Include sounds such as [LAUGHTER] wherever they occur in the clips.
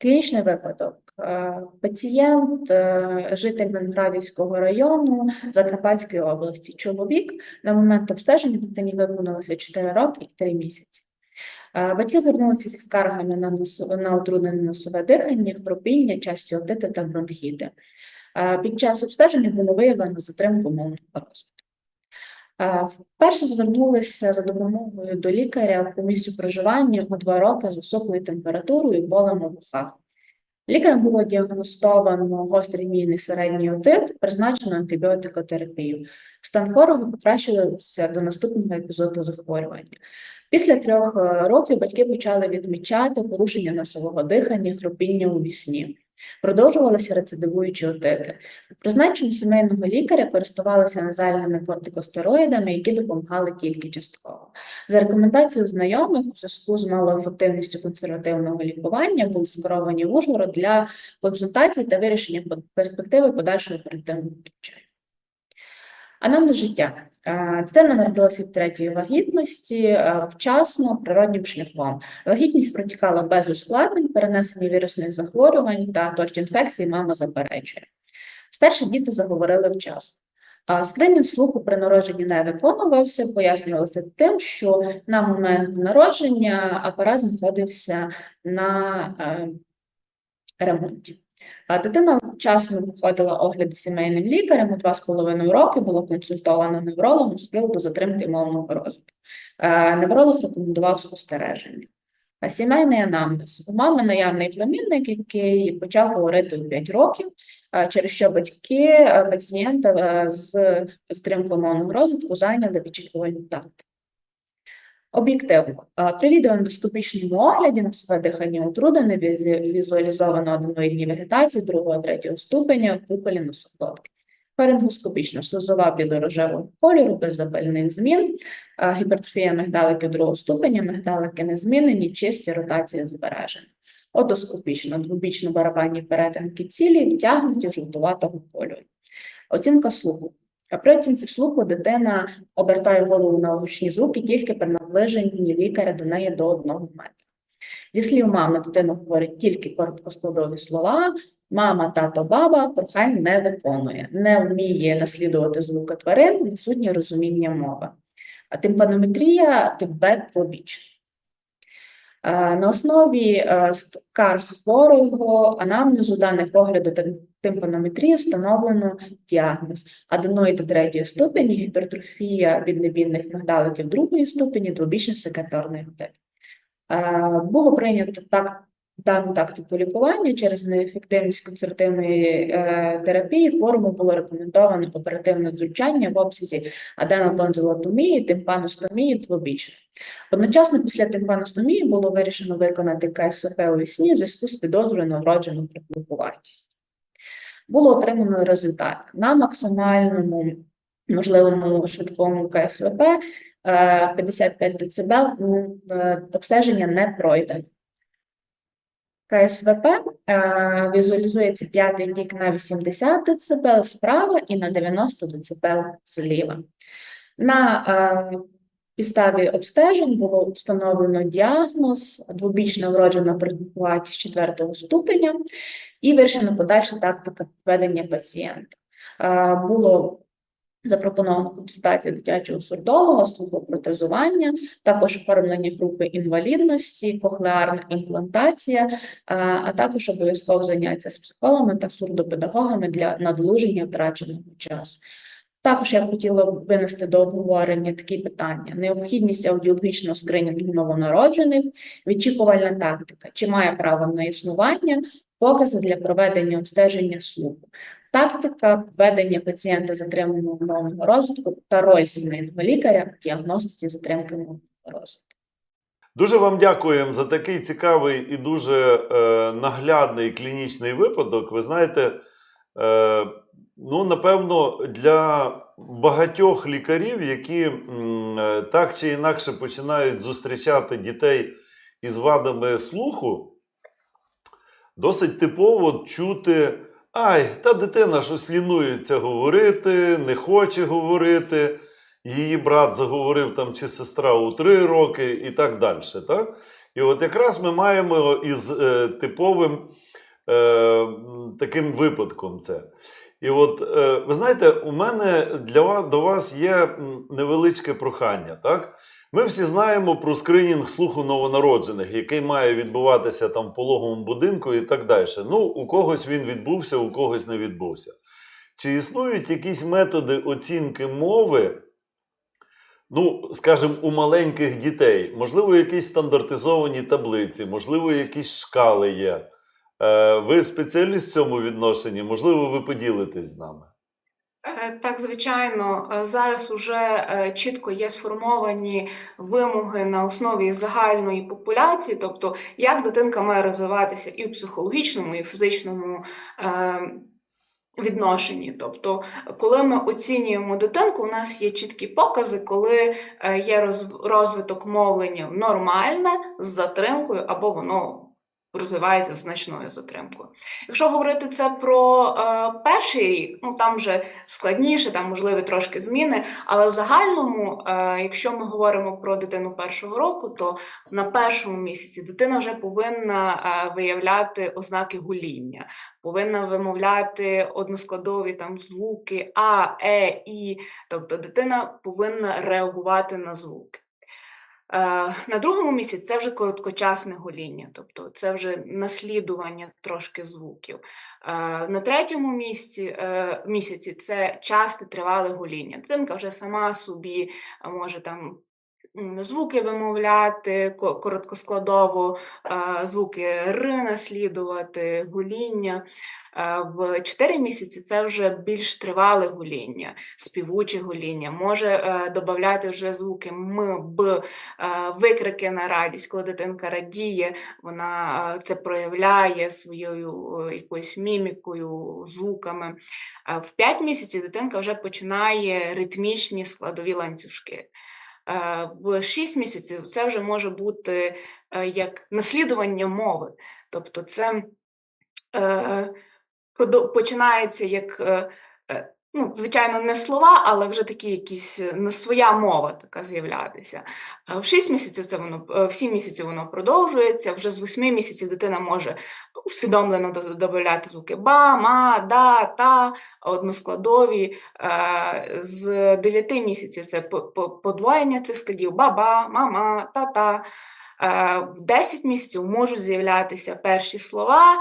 Клінічний випадок. Е, Пацієнт, е, житель Виноградівського району Закарпатської області. Чоловік на момент обстеження дитині виповнилося 4 роки і 3 місяці. Е, Батьки звернулися зі скаргами на, носо- на утруднене носове дихання, хропіння, часті отити та бронхіти. Під час обстеження було виявлено затримку мовного розвитку. Е, Вперше звернулися за допомогою до лікаря по місцю проживання у два роки з високою температурою і болем у вухах. Лікарем було діагностовано гострий мійний середній отит, призначено антибіотикотерапію. Стан хворого покращився до наступного епізоду захворювання. Після трьох е, років батьки почали відмічати порушення носового дихання, хропіння у вісні. Продовжувалися рецидивуючі отити. призначення сімейного лікаря користувалися назальними кортикостероїдами, які допомагали тільки частково. За рекомендацією знайомих, у зв'язку з малоефективністю консервативного лікування були скеровані в Ужгород для консультацій та вирішення перспективи подальшого оперативного втручання. Анамнез життя. Е, Дитина народилася від третьої вагітності е, вчасно, природнім шляхом. Вагітність протікала без ускладнень, перенесення вірусних захворювань та торч-інфекцій мама заперечує. Старші діти заговорили вчасно. Скринінг слуху при народженні не виконувався, пояснювалося тим, що на момент народження апарат знаходився на е, ремонті. Дитина вчасно проходила огляди сімейним лікарем у два з половиною роки, була консультована неврологом з приводу затримки мовного розвитку. Е, Невролог рекомендував спостереження. А Сімейний анамнез. У мами наявний племінник, який почав говорити у 5 років, е, через що батьки е, пацієнта е, з затримкою мовного розвитку зайняли вичікувальну тактику. Об'єктивно, при відеоендоскопічному огляді на своє дихання утруднене візуалізовано аденоїдні вегетації другого третього ступеня в куполі носоглотки. Перенгоскопічно слизова блідорожевого кольору без запальних змін, гіпертрофія мигдалики другого ступеня, мигдалики не змінені, чисті ротація збережена. Отоскопічно двобічно барабанні перетинки цілі втягнуті жовтуватого кольору. Оцінка слуху. А При оцінці слуху дитина обертає голову на гучні звуки тільки при наближенні лікаря до неї до одного метра. Зі слів мами, дитина говорить тільки короткоскладові слова. Мама, тато, баба прохань не виконує, не вміє наслідувати звуки тварин, відсутнє розуміння мови. А тимпанометрія тибет двобічна. Е, На основі е, скарг хворого анамнезу даних огляду тимпанометрії встановлено діагноз аденоїди третьої ступені, гіпертрофія піднебінних мигдаликів другої ступені, двобічний секреторний отит. Е, Було прийнято так, дану тактику лікування через неефективність консервативної е, терапії. Хворому було рекомендовано оперативне втручання в обсязі аденотонзилотомії, тимпаностомії двобічної. Одночасно після тимпаностомії було вирішено виконати КСП у вісні в зв'язку з підозрою на вроджену приплукуватість. Було отримано результат на максимальному можливому швидкому КСВП е, 55 дБ е, обстеження не пройдено. КСВП е, візуалізується п'ятий пік на 80 дБ справа і на 90 дБ зліва. На е, підставі обстежень було встановлено діагноз двобічна вроджена приплукуватість четвертого ступеня і вирішена подальша тактика ведення пацієнта. Е, Було запропоновано консультація дитячого сурдолога, слухопротезування, також оформлення групи інвалідності, кохлеарна імплантація, е, а також обов'язково заняття з психологами та сурдопедагогами для надолуження втраченого часу. Також я б хотіла винести до обговорення такі питання: необхідність аудіологічного скринінгу новонароджених, відчікувальна тактика, чи має право на існування, покази для проведення обстеження слуху, тактика ведення пацієнта затриманого мовного розвитку та роль сімейного лікаря в діагностиці затримки мовного розвитку. Дуже вам дякуємо за такий цікавий і дуже е, наглядний клінічний випадок. Ви знаєте, е, ну, напевно, для багатьох лікарів, які е, так чи інакше починають зустрічати дітей із вадами слуху, досить типово чути. Ай, та дитина щось лінується говорити, не хоче говорити. Її брат заговорив там чи сестра у три роки і так далі. Так? І от якраз ми маємо із е, типовим е, таким випадком це. І от е, ви знаєте, у мене для вас до вас є невеличке прохання. Так? Ми всі знаємо про скринінг слуху новонароджених, який має відбуватися там в пологовому будинку і так далі. Ну, у когось він відбувся, у когось не відбувся. Чи існують якісь методи оцінки мови, ну, скажімо, у маленьких дітей? Можливо, якісь стандартизовані таблиці, можливо, якісь шкали є. Е, ви спеціаліст в цьому відношенні? Можливо, ви поділитесь з нами. Е, Так, звичайно, Е, зараз уже е, чітко є сформовані вимоги на основі загальної популяції, тобто як дитинка має розвиватися і в психологічному, і в фізичному відношенні. Тобто, коли ми оцінюємо дитинку, у нас є чіткі покази, коли є роз- розвиток мовлення нормальне з затримкою, або воно розвивається значною затримкою. Якщо говорити це про е, перший рік, ну там вже складніше, там можливі трошки зміни. Але в загальному, е, якщо ми говоримо про дитину першого року, то на першому місяці дитина вже повинна е, виявляти ознаки гуління, повинна вимовляти односкладові там звуки А, Е, І. Тобто дитина повинна реагувати на звуки. Е, На другому місяці це вже короткочасне гоління, тобто це вже наслідування трошки звуків. Е, На третьому місці, е, місяці це часте тривале гоління. Дитинка вже сама собі може там звуки вимовляти короткоскладово, е, звуки Р наслідувати, гоління. Е, В 4 місяці це вже більш тривале гоління, співуче гоління. Може е, додати вже звуки М, Б, викрики на радість, коли дитинка радіє, вона це проявляє своєю якоюсь мімікою, звуками. В 5 місяців дитинка вже починає ритмічні складові ланцюжки. В 6 місяців це вже може бути е, як наслідування мови. Тобто це е, починається як, е, ну, звичайно, не слова, але вже такі якісь не своя мова така з'являтися. Е, В 6 місяців це воно е, в 7 місяців воно продовжується. Вже з 8 місяців дитина може усвідомлено до- додавати звуки ба, ма, да, та, односкладові. Е, З 9 місяців це по- по- подвоєння цих складів баба, мама, та-та. В 10 місяців можуть з'являтися перші слова,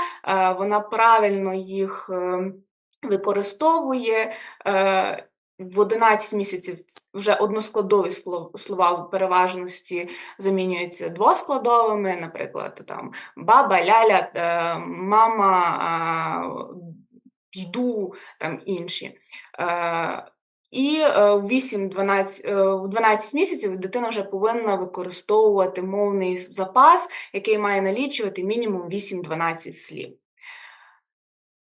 вона правильно їх е, використовує. Е, В 11 місяців вже односкладові слова в переважності замінюються двоскладовими, наприклад, там баба, ляля, е, мама, а, йду, там інші. Е, І е, в 8-12, е, в 12 місяців дитина вже повинна використовувати мовний запас, який має налічувати мінімум 8-12 слів.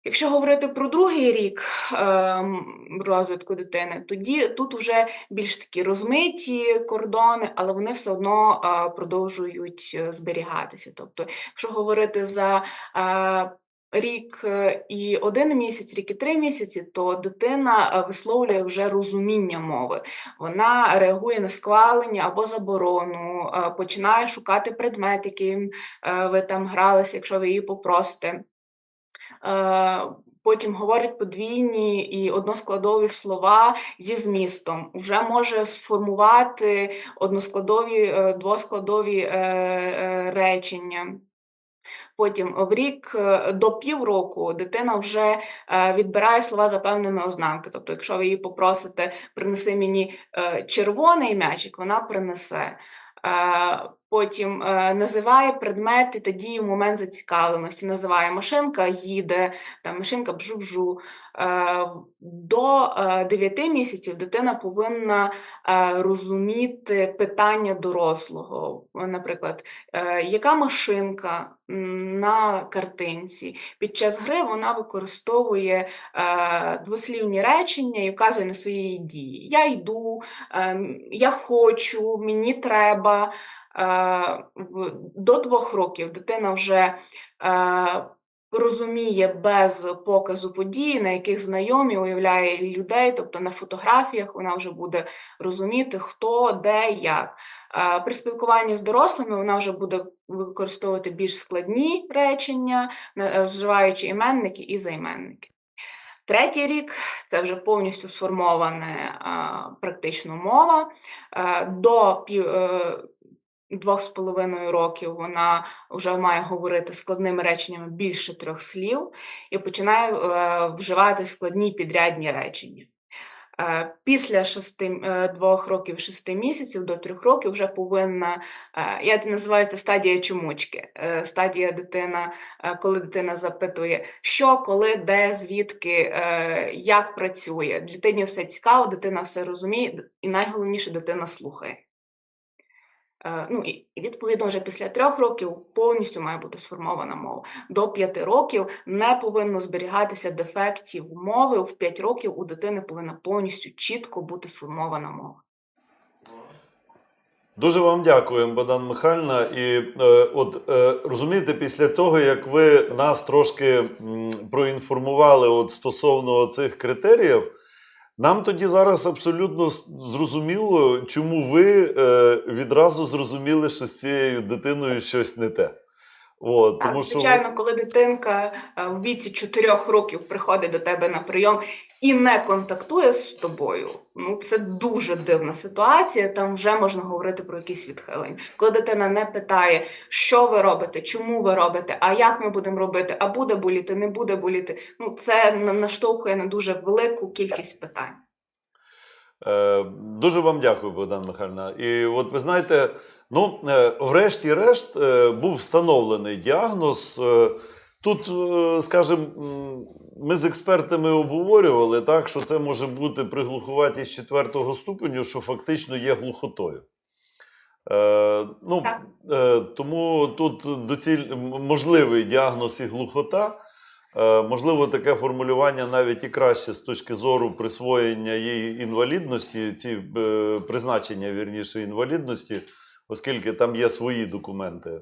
Якщо говорити про другий рік ем, розвитку дитини, тоді тут вже більш такі розмиті кордони, але вони все одно е, продовжують е, зберігатися. Тобто, якщо говорити за е, рік і один місяць, рік і три місяці, то дитина висловлює вже розуміння мови. Вона реагує на схвалення або заборону, починає шукати предмет, яким ви там гралися, якщо ви її попросите. Е, Потім говорить подвійні і односкладові слова зі змістом. Вже може сформувати односкладові, е, двоскладові е, речення. Потім в рік до півроку дитина вже відбирає слова за певними ознаками. Тобто, якщо ви її попросите, принеси мені червоний м'ячик, вона принесе. Е, Потім е, називає предмети та дії в момент зацікавленості. Називає машинка їде, там машинка бжу-бжу. Е, До е, 9 місяців дитина повинна е, розуміти питання дорослого. Наприклад, е, яка машинка на картинці. Під час гри вона використовує е, двослівні речення і вказує на свої дії. Я йду, ем, я хочу, мені треба. Е, До двох років дитина вже е, розуміє без показу подій, на яких знайомі, уявляє людей, тобто на фотографіях вона вже буде розуміти, хто, де, як. Е, При спілкуванні з дорослими вона вже буде використовувати більш складні речення, вживаючи іменники і займенники. Третій рік це вже повністю сформована практично мова. До двох з половиною років вона вже має говорити складними реченнями більше трьох слів і починає е, вживати складні підрядні речення. Е, Після шести, е, двох років шести місяців до трьох років вже повинна, е, я називаю стадія чумучки. Е, Стадія дитина, е, коли дитина запитує, що, коли, де, звідки, е, як працює. Дитині все цікаво, дитина все розуміє, і найголовніше дитина слухає. Е, Ну і, відповідно вже після трьох років повністю має бути сформована мова. До п'яти років не повинно зберігатися дефектів мови. В п'ять років у дитини повинна повністю чітко бути сформована мова. Дуже вам дякуємо, Богдан Михайлівна. І е, от е, розумієте, після того, як ви нас трошки м, проінформували от стосовно цих критеріїв, нам тоді зараз абсолютно зрозуміло, чому ви е, відразу зрозуміли, що з цією дитиною щось не те. От, Так, звичайно, що коли дитинка е, в віці 4 років приходить до тебе на прийом і не контактує з тобою, ну це дуже дивна ситуація. Там вже можна говорити про якісь відхилення. Коли дитина не питає, що ви робите, чому ви робите, а як ми будемо робити, а буде боліти, не буде боліти. Ну це на- наштовхує на дуже велику кількість питань. Е, Дуже вам дякую, Богдан Михайлівна. І от ви знаєте, ну, е, врешті-решт е, був встановлений діагноз. Тут, е, скажімо, ми з експертами обговорювали так, що це може бути приглухуватість четвертого ступеню, що фактично є глухотою. Е, ну, е, тому тут доціль, можливий діагноз і глухота. Е, Можливо, таке формулювання навіть і краще з точки зору присвоєння їй інвалідності, ці е, призначення вірніше інвалідності, оскільки там є свої документи.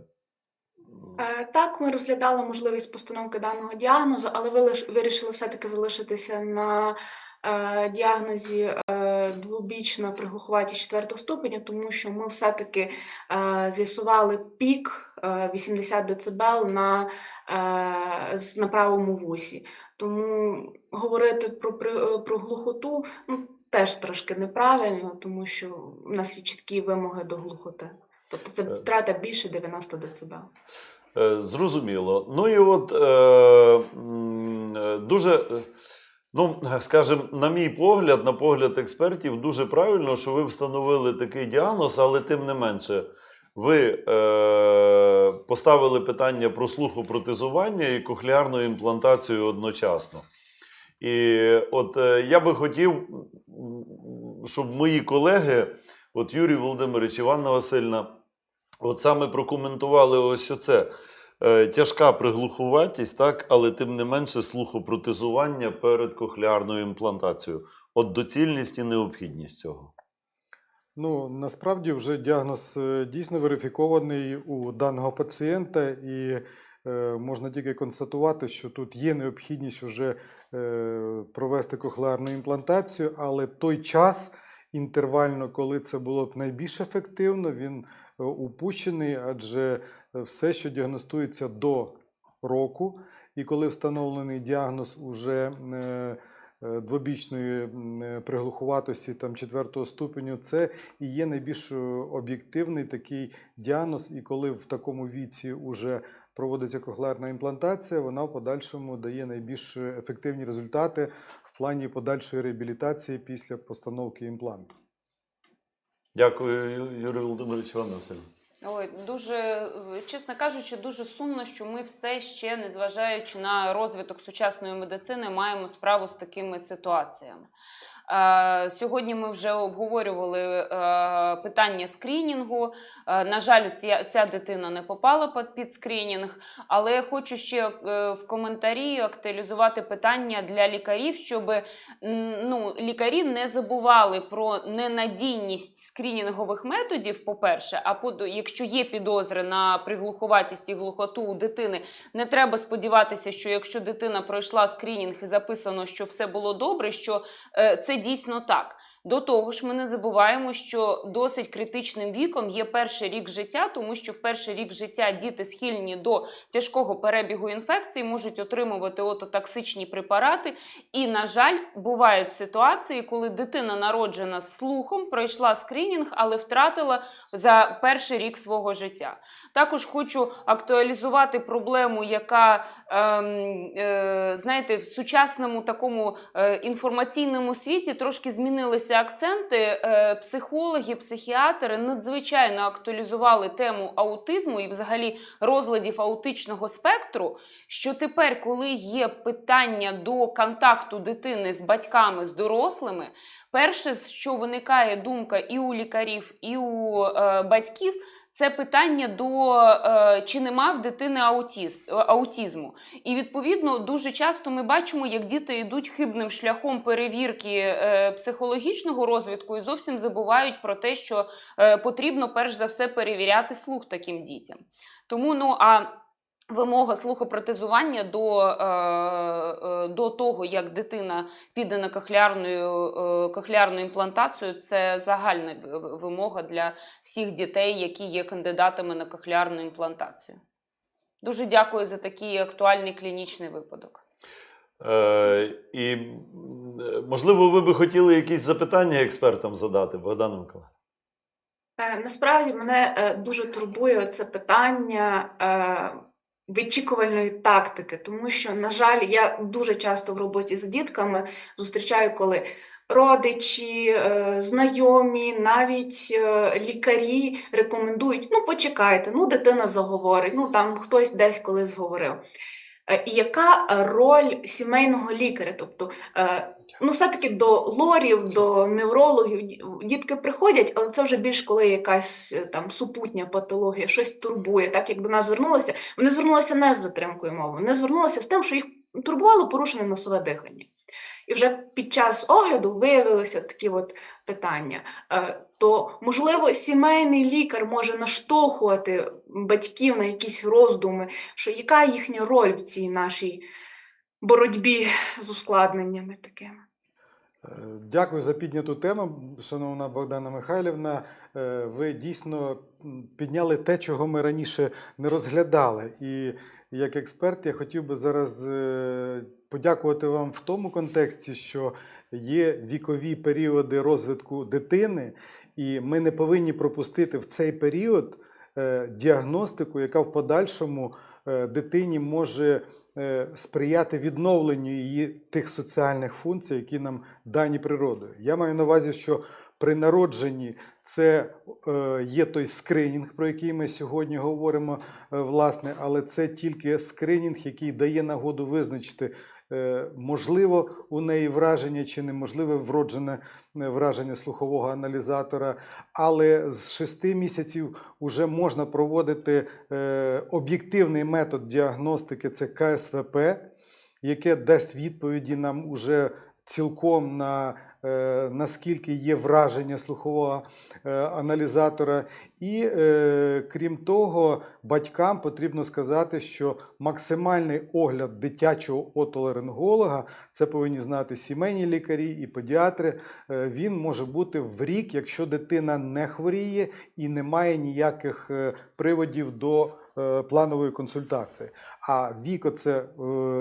Е, Так, ми розглядали можливість постановки даного діагнозу, але ви вирішили все-таки залишитися на е, діагнозі е, двобічна приглухуватість четвертого ступеня, тому що ми все-таки з'ясували пік е, 80 дБ на, на правому вусі. Тому говорити про, про глухоту ну, теж трошки неправильно, тому що в нас є чіткі вимоги до глухоти. Тобто це втрата більше 90 дБ. Е, Зрозуміло. Ну і от е, е, дуже, ну, скажімо, на мій погляд, на погляд експертів, дуже правильно, що ви встановили такий діагноз, але тим не менше, ви поставили питання про слухопротезування і кохлеарну імплантацію одночасно. І от я би хотів, щоб мої колеги, от Юрій Володимирович, Іванна Васильівна, От саме прокоментували ось оце. Е, тяжка приглухуватість, так, але тим не менше слухопротезування перед кохлеарною імплантацією. От доцільність і необхідність цього. Ну, насправді вже діагноз е, дійсно верифікований у даного пацієнта, і е, можна тільки констатувати, що тут є необхідність вже е, провести кохлеарну імплантацію, але той час інтервально, коли це було б найбільш ефективно, він упущений, адже е, все, що діагностується до року, і коли встановлений діагноз уже е, е, двобічної приглухуватості там четвертого ступеню, це і є найбільш об'єктивний такий діагноз. І коли в такому віці вже проводиться кохлеарна імплантація, вона в подальшому дає найбільш ефективні результати в плані подальшої реабілітації після постановки імпланту. Дякую, Юрій Володимирович Вам Васильович. Ой, дуже, чесно кажучи, дуже сумно, що ми все ще, незважаючи на розвиток сучасної медицини, маємо справу з такими ситуаціями. Е, Сьогодні ми вже обговорювали е, питання скрінінгу. Е, На жаль, ця, ця дитина не попала під, скрінінг, але я хочу ще в коментарі актуалізувати питання для лікарів, щоб ну, лікарі не забували про ненадійність скрінінгових методів, по-перше, а по, якщо є підозри на приглуховатість і глухоту у дитини, не треба сподіватися, що якщо дитина пройшла скрінінг і записано, що все було добре, що це дійсно так. До того ж, ми не забуваємо, що досить критичним віком є перший рік життя, тому що в перший рік життя діти схильні до тяжкого перебігу інфекцій, можуть отримувати ототоксичні препарати. І, на жаль, бувають ситуації, коли дитина народжена з слухом, пройшла скринінг, але втратила за перший рік свого життя. Також хочу актуалізувати проблему, яка ем, е, знаєте, в сучасному такому е, інформаційному світі трошки змінилися акценти. Е, психологи, психіатри надзвичайно актуалізували тему аутизму і взагалі розладів аутичного спектру. Що тепер, коли є питання до контакту дитини з батьками, з дорослими, перше, що виникає думка і у лікарів, і у батьків. Це питання до е, чи нема в дитини аутіз, е, аутізму. І відповідно дуже часто ми бачимо, як діти йдуть хибним шляхом перевірки е, психологічного розвитку і зовсім забувають про те, що е, потрібно перш за все перевіряти слух таким дітям. Тому ну а. Вимога слухопротезування до, е, е, до того, як дитина піде на кохлеарну, е, кохлеарну імплантацію, це загальна вимога для всіх дітей, які є кандидатами на кохлеарну імплантацію. Дуже дякую за такий актуальний клінічний випадок. Е, і, можливо, ви би хотіли якісь запитання експертам задати, Богдан Миколаївич? Е, Насправді мене е, дуже турбує це питання е, вичікувальної тактики, тому що, на жаль, я дуже часто в роботі з дітками зустрічаю, коли родичі, е, знайомі, навіть е, лікарі рекомендують: ну, почекайте, ну, дитина заговорить, ну там хтось десь колись говорив. Е, І яка е, роль сімейного лікаря? Тобто, е, ну, все-таки до лорів, до неврологів дітки приходять, але це вже більш коли якась там супутня патологія, щось турбує. Так як до нас звернулися, вони звернулися не з затримкою мови, вони звернулися з тим, що їх турбувало порушене носове дихання. І вже під час огляду виявилися такі от питання. То, можливо, сімейний лікар може наштовхувати батьків на якісь роздуми, що яка їхня роль в цій нашій боротьбі з ускладненнями такими. Е, Дякую за підняту тему, шановна Богдана Михайлівна. Е, Ви дійсно підняли те, чого ми раніше не розглядали. І як експерт я хотів би зараз е, подякувати вам в тому контексті, що є вікові періоди розвитку дитини, і ми не повинні пропустити в цей період е, діагностику, яка в подальшому е, дитині може е, сприяти відновленню її тих соціальних функцій, які нам дані природою. Я маю на увазі, що при народженні це є той скринінг, про який ми сьогодні говоримо, власне, але це тільки скринінг, який дає нагоду визначити. Е, Можливо, у неї враження чи неможливе вроджене е, враження слухового аналізатора, але з 6 місяців вже можна проводити е, об'єктивний метод діагностики це КСВП, яке дасть відповіді нам уже цілком на наскільки є враження слухового аналізатора. І е, крім того, батькам потрібно сказати, що максимальний огляд дитячого отоларинголога, це повинні знати сімейні лікарі і педіатри. е, Він може бути в рік, якщо дитина не хворіє і не має ніяких е, приводів до е, планової консультації. А вік оце е,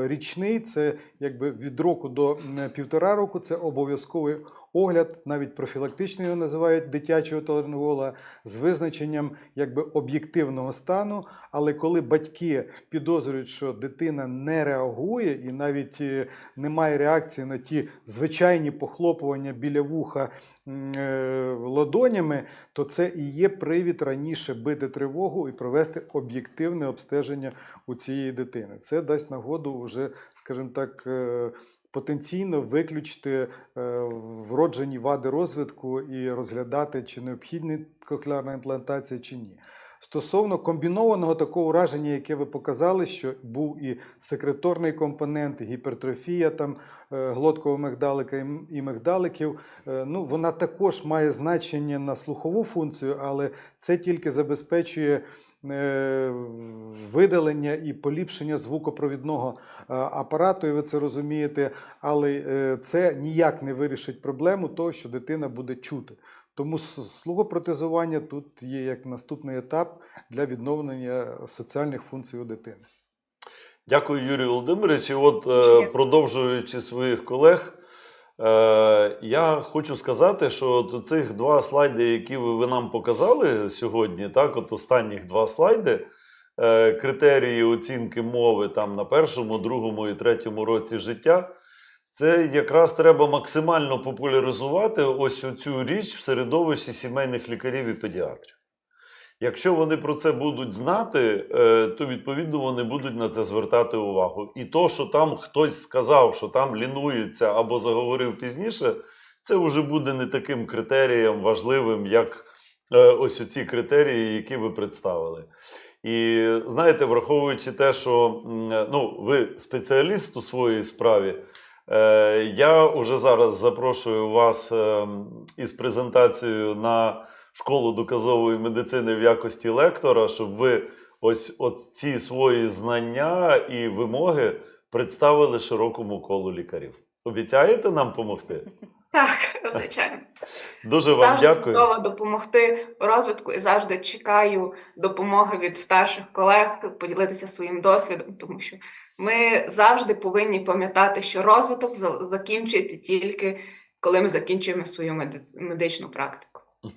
річний, це якби від року до півтора року це обов'язковий огляд, навіть профілактичний його називають дитячого толеринголога, з визначенням якби об'єктивного стану. Але коли батьки підозрюють, що дитина не реагує і навіть е, немає реакції на ті звичайні похлопування біля вуха е, ладонями, то це і є привід раніше бити тривогу і провести об'єктивне обстеження у цієї дитини. Це дасть нагоду вже, скажімо так, е, потенційно виключити е, вроджені вади розвитку і розглядати, чи необхідна кохлеарна імплантація, чи ні. Стосовно комбінованого такого ураження, яке ви показали, що був і секреторний компонент, і гіпертрофія там е, глоткового мигдалика і мигдаликів, е, ну, вона також має значення на слухову функцію, але це тільки забезпечує видалення і поліпшення звукопровідного е, апарату, і ви це розумієте, але е, це ніяк не вирішить проблему того, що дитина буде чути. Тому слухопротезування тут є як наступний етап для відновлення соціальних функцій у дитини. Дякую, Юрій Володимирович. І от е, продовжуючи своїх колег, е, я хочу сказати, що цих два слайди, які ви нам показали сьогодні, так, от останніх два слайди. е, Критерії оцінки мови там на першому, другому і третьому році життя. Це якраз треба максимально популяризувати ось цю річ в середовищі сімейних лікарів і педіатрів. Якщо вони про це будуть знати, е, то відповідно вони будуть на це звертати увагу. І то, що там хтось сказав, що там лінується або заговорив пізніше, це вже буде не таким критерієм важливим, як е, ось оці критерії, які ви представили. І знаєте, враховуючи те, що ну, ви спеціаліст у своїй справі, е, я вже зараз запрошую вас е, із презентацією на школу доказової медицини в якості лектора, щоб ви ось от ці свої знання і вимоги представили широкому колу лікарів. Обіцяєте нам допомогти? [LAUGHS] Так, звичайно. Дуже вам завжди дякую. готова допомогти у розвитку і завжди чекаю допомоги від старших колег, поділитися своїм досвідом, тому що ми завжди повинні пам'ятати, що розвиток закінчується тільки коли ми закінчуємо свою медичну практику.